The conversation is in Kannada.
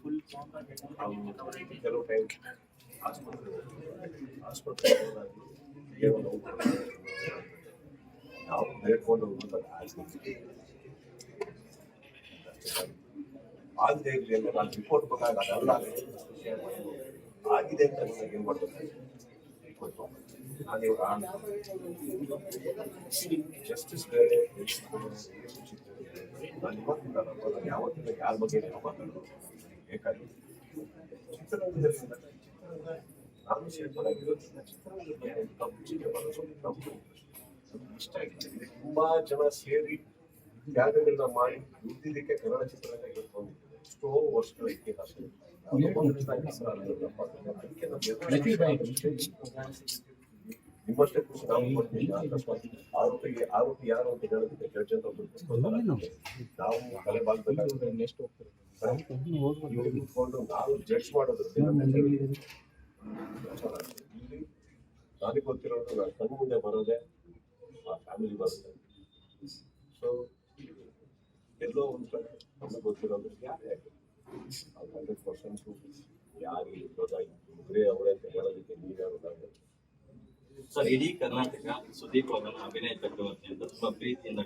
ಫುಲ್ ಕೆಲವು ಟೈಮ್ ಆಸ್ಪತ್ರೆ ಆಸ್ಪತ್ರೆ ನೋವು ಬೇಡ್ಕೊಂಡು ಆಗದೆ ಇರಲಿ ಅಂತ ನಾನು ರಿಪೋರ್ಟ್ ಬಂದಾಗ ಅದೆಲ್ಲ ಆಗಿದೆ ಅಂತ ನನಗೆ ಏನು ಮಾಡ್ಬೇಕು ನಾನು ಇವಾಗ ಜಸ್ಟಿಸ್ ಬೇರೆ ನಾನು ಇವತ್ತಿಂದ ನಾನು ಯಾವತ್ತಿಂದ ಯಾರ ಬಗ್ಗೆ ಮಾತಾಡೋದು ಬೇಕಾಗಿ ಚಿತ್ರರಂಗದಲ್ಲಿ ನಾನು ಸೇರ್ಕೊಳ್ಳಾಗಿರೋದ್ರಿಂದ ಚಿತ್ರರಂಗಕ್ಕೆ ತಪ್ಪು ಚಿತ್ರ ಮಾಡೋದು ತಪ್ಪು ಅದು ಇಷ್ಟ ಆಗಿದೆ ಇದು ತುಂಬಾ ಜನ ಸೇರಿ ತ್ಯಾಗಗಳನ್ನ ಮಾಡಿ ದುಡ್ದಿದ್ದಕ್ಕೆ ಕನ್ನಡ ಚಿತ್ರರಂಗ ಇವತ್ತೊಂದಿದೆ ಎಷ್ಟೋ ವರ್ಷಗಳ ಇತಿಹಾಸ ಯಾವ್ದೋ ಒಂದು ದಿನ ಹೆಸರು ಅನ್ನೋದಪ್ಪ. ಅದಕ್ಕೆ ನಾವು ನಿಮ್ಮಷ್ಟೇ ಖುಷಿ ನಾವು ಕೊಡ್ತೀವಿ. ಅಕಸ್ಮಾತ್ ಆರೋಪಿಗೆ ಆರೋಪಿ ಯಾರು ಅಂತ ಹೇಳೋದಕ್ಕೆ ಜಡ್ಜ್ ಅಂತ ಒಬ್ರು ನಾವು ತಲೆ ಬಾಗ್ಬೇಕಾಗುತ್ತೆ ನೆಕ್ಸ್ಟ್ ಹೋಗ್ತಾರೆ ನಿಂತ್ಕೊಂಡು ನಾವು ಜಡ್ಜ್ ಮಾಡೋದು ಇಲ್ಲಿ ನನಗೆ ಗೊತ್ತಿರೋದು ನಾನು ಕಣ್ಣು ಮುಂದೆ ಬರೋದೆ ಆ ಫ್ಯಾಮಿಲಿ ಬರುತ್ತೆ ಸೊ ಎಲ್ಲೋ ಒಂದು ಕಡೆ ನಮಗೆ ಗೊತ್ತಿರೋದು ಯಾರೇ ಆಗಲಿ ಹಂಡ್ರೆಡ್ ಪರ್ಸೆಂಟು ಯಾರು ಇರೋದಾಗಿ ಮುಗ್ರೆ ಅವರೇ ಹೇಳೋದಕ್ಕೆ ನೀವ್ಯಾರು ಸರ್ ಇಡೀ ಕರ್ನಾಟಕ ಸುದೀಪ್ ಅವರನ್ನು ಅಭಿನಯ ಚಕ್ರವರ್ತಿ ಅಂತ ತುಂಬಾ ಪ್ರೀತಿಯಿಂದ